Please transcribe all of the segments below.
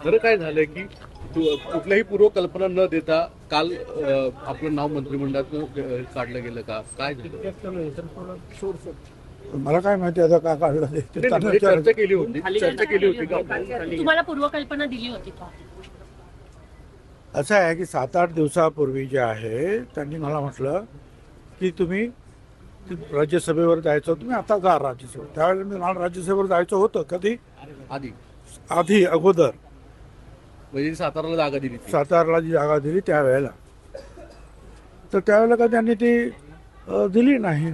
खरं काय झालंय की कुठल्याही पूर्वकल्पना न देता काल आपलं नाव मंत्रिमंडळातून अ, काढलं गेलं का? काय झालं? मला काय माहिती आता का काढलं ते. त्यांना म्हणजे विचारायचं. चर्चा केली होती. चर्चा केली होती का? तुम्हाला पूर्वकल्पना दिली होती का? असं आहे की सात आठ दिवसापूर्वी जे आहे त्यांनी मला म्हटलं की तुम्ही राज्यसभेवर जायचं तुम्ही आता जा राज्यसभेवर. त्यावेळेला मी मला राज्यसभेवर जायचं होतं कधी? आधी. आधी अगोदर. म्हणजे साताराला जागा दिली ती. सातारला जी जागा दिली त्यावेळेला. तर त्यावेळेला का त्यांनी ती अ, दिली नाही?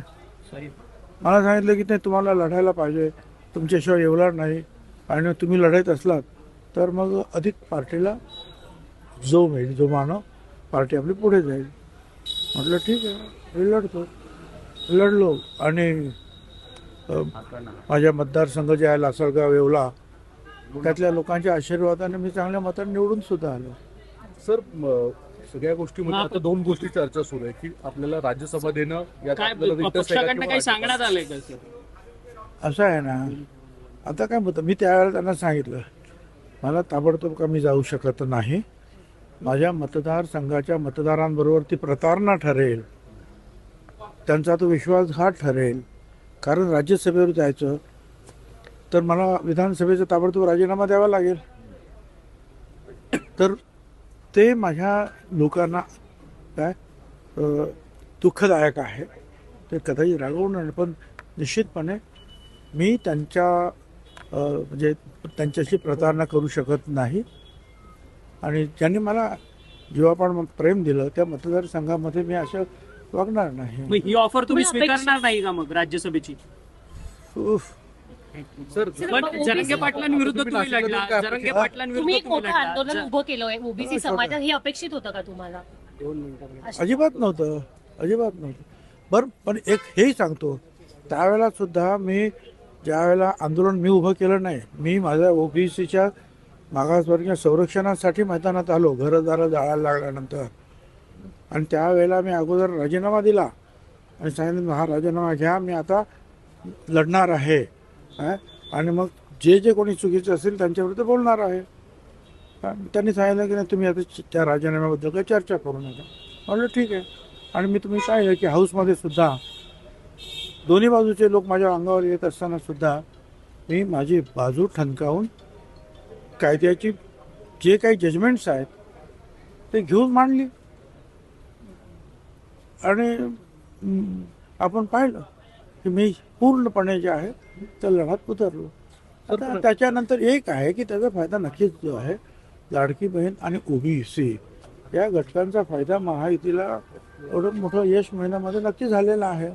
मला सांगितलं की नाही तुम्हाला लढायला पाहिजे तुमच्याशिवाय येवणार नाही आणि तुम्ही लढत असलात तर मग अधिक पार्टीला जो मिळेल जो मानव पार्टी आपली पुढे जाईल. म्हटलं ठीक आहे मी लढतो. लढलो आणि अ, माझ्या मतदारसंघ जे आहे लासलगाव येवला त्यातल्या लोकांच्या आशीर्वादाने मी चांगल्या मताने निवडून सुद्धा आलो. सर म, सगळ्या गोष्टीमध्ये आता दोन गोष्टी चर्चा सुरू आहे की आपल्याला राज्यसभा देणं यात काय आपल्याला interest आहे का पक्षाकडनं किंवा काही सांगण्यात आलंय का सर? असं आहे ना. आता काय म्हणतं मी त्यावेळेला त्यांना सांगितलं मला ताबडतोब का मी जाऊ शकत नाही? माझ्या मतदारसंघाच्या मतदारांबरोबर ती प्रतारणा ठरेल. त्यांचा तो विश्वासघात ठरेल. कारण राज्यसभेवर जायचं तर मला विधानसभेचा ताबडतोब राजीनामा द्यावा लागेल. तर ते माझ्या लोकांना काय दुःखदायक आहे. ते कदाचित रागवणार पण निश्चितपणे मी त्यांच्या म्हणजे त्यांच्याशी प्रतारणा करू शकत नाही. आणि ज्यांनी मला जीवापाड प्रेम दिलं त्या मतदारसंघामध्ये मी असं वागणार नाही. ही ऑफर तुम्ही स्वीकारणार नाही का मग राज्यसभेची? उफ. सर पण ओबीसी जरंगे पाटलांविरुद्ध तुम्ही लढला. जरंगे पाटलांविरुद्ध तुम्ही एक तुम्ही मोठं आंदोलन उभं केलंय ओबीसी. समाजात हे अपेक्षित होतं का तुम्हाला? अजिबात नव्हतं. अजिबात नव्हतं. बरं पण एक हेही सांगतो. त्यावेळेला सुद्धा मी ज्यावेळेला आंदोलन मी उभं केलं नाही मी माझ्या ओबीसीच्या मागासवर्गीय संरक्षणासाठी मैदानात आलो घरदारं जाळायला लागल्यानंतर. आणि त्यावेळेला मी अगोदर राजीनामा दिला. आणि सांगितलं हा राजीनामा घ्या मी आता लढणार आहे? आणि मग जे जे कोणी चुकीचे असतील त्यांच्याविरुद्ध बोलणार आहे. त्यांनी सांगितलं की नाही तुम्ही आता त्या राजीनाम्याबद्दल काही चर्चा करू नका. म्हणलं ठीक आहे. आणि मी तुम्ही काय आहे की हाऊसमध्ये सुद्धा दोन्ही बाजूचे लोक माझ्या अंगावर येत असताना सुद्धा मी माझी बाजू ठणकावून कायद्याची जे काही जजमेंट्स आहेत ते घेऊन मांडली. आणि आपण पाहिलं. की मी पूर्णपणे जे आहे त्या लढ्यात उतरलो आता त्याच्यानंतर एक आहे की त्याचा फायदा नक्कीच जो आहे लाडकी बहीण आणि ओबीसी या घटकांचा फायदा महायुतीला एवढं मोठं यश मिळण्यामध्ये नक्की झालेला आहे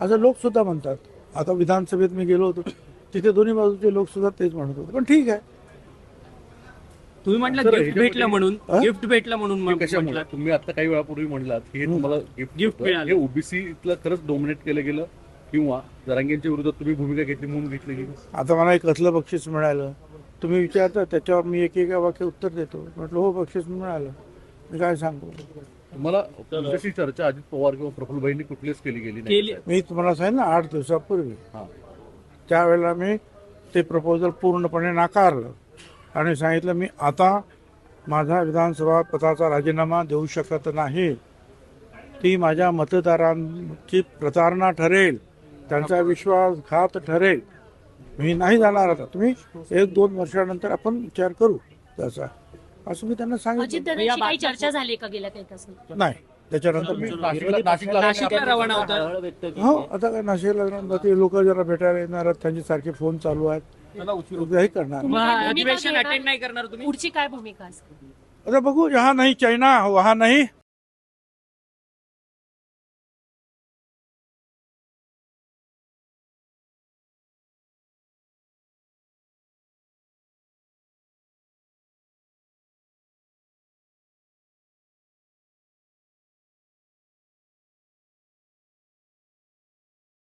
असं लोकसुद्धा म्हणतात आता विधानसभेत मी गेलो होतो तिथे दोन्ही बाजूचे लोकसुद्धा तेच म्हणत होते पण ठीक आहे तुम्ही म्हटलं गिफ्ट भेटलं म्हणून हं? गिफ्ट भेटलं म्हणून हे म्हटलं तुम्ही आता काही वेळापूर्वी म्हणलात हे तुम्हाला गिफ्ट. मिळालं. हे ओबीसीतलं खरंच डोमिनेट केलं गेलं किंवा जरांगेंच्या विरोधात तुम्ही भूमिका घेतली म्हणून घेतली गेली आता मला एक कसलं बक्षीस मिळालं. तुम्ही विचारता त्याच्यावर मी एक एका वाक्य उत्तर देतो. म्हटलं हो बक्षीस मिळालं. मी काय सांगू? तुम्हाला तुमच्याशी चर्चा अजित पवार किंवा प्रफुल्लभाईंनी कुठलीच केली गेली नाही. केली. मी तुम्हाला सांगितलं ना आठ दिवसापूर्वी. हा. त्यावेळेला मी ते प्रपोजल पूर्णपणे नाकारलं. आणि सांगितलं मी आता माझा विधानसभा पदाचा राजीनामा देऊ शकत नाही. ती माझ्या मतदारांची प्रतारणा ठरेल. त्यांचा विश्वासघात ठरेल. मी नाही जाणार आता. तुम्ही एक दोन वर्षानंतर आपण विचार करू त्याचा. असं मी त्यांना अजित सांगितलं दादांची काही चर्चा झाली का गेल्या काही तासात? नाही. त्याच्यानंतर मी- नाशिकला नाशिकला नाशिकला रवाना होता हो आता काय नाशिकला ते लोक जरा भेटायला येणार आहेत. त्यांचे सारखे फोन चालू आहेत. हे करणार. मग भूमिका अधिवेशन घेणार? अटेंड नाही करणार तुम्ही? पुढची काय भूमिका असेल अरे बघू जहाँ नहीं चाइना वहाँ नहीं.